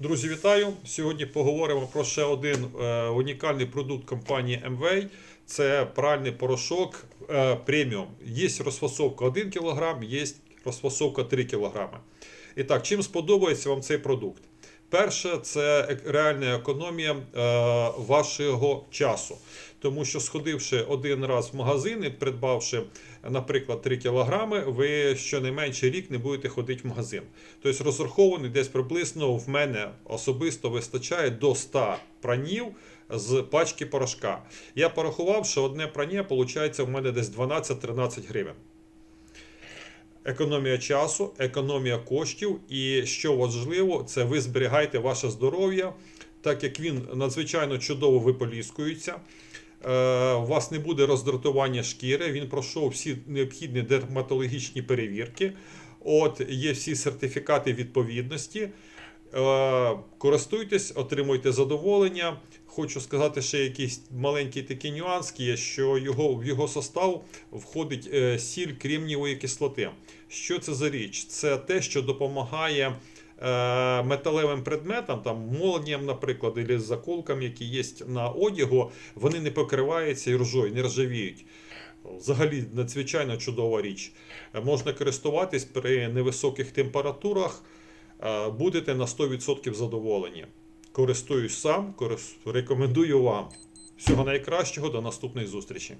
Друзі, вітаю! Сьогодні поговоримо про ще один е, унікальний продукт компанії MWay. Це пральний порошок е, преміум. Є розфасовка 1 кг, є розфасовка 3 кг. І так, чим сподобається вам цей продукт? Перше, це реальна економія е, вашого часу. Тому що, сходивши один раз в магазин і придбавши, наприклад, 3 кг, ви щонайменше рік не будете ходити в магазин. Тобто розрахований десь приблизно в мене особисто вистачає до 100 пранів з пачки порошка. Я порахував, що одне прання виходить в мене десь 12-13 гривень. Економія часу, економія коштів, і що важливо, це ви зберігаєте ваше здоров'я, так як він надзвичайно чудово виполіскується. Е, У вас не буде роздратування шкіри, він пройшов всі необхідні дерматологічні перевірки. От є всі сертифікати відповідності. Е, Користуйтесь, отримуйте задоволення. Хочу сказати, ще якийсь маленький такий нюанс є, що його, в його состав входить е, сіль кремнієвої кислоти. Що це за річ? Це те, що допомагає е, металевим предметам, там молніям, наприклад, або заколкам, які є на одягу, вони не покриваються і ржою, не ржавіють. Взагалі надзвичайно чудова річ. Можна користуватись при невисоких температурах, будете на 100% задоволені. Користуюсь сам, рекомендую вам. Всього найкращого, до наступної зустрічі.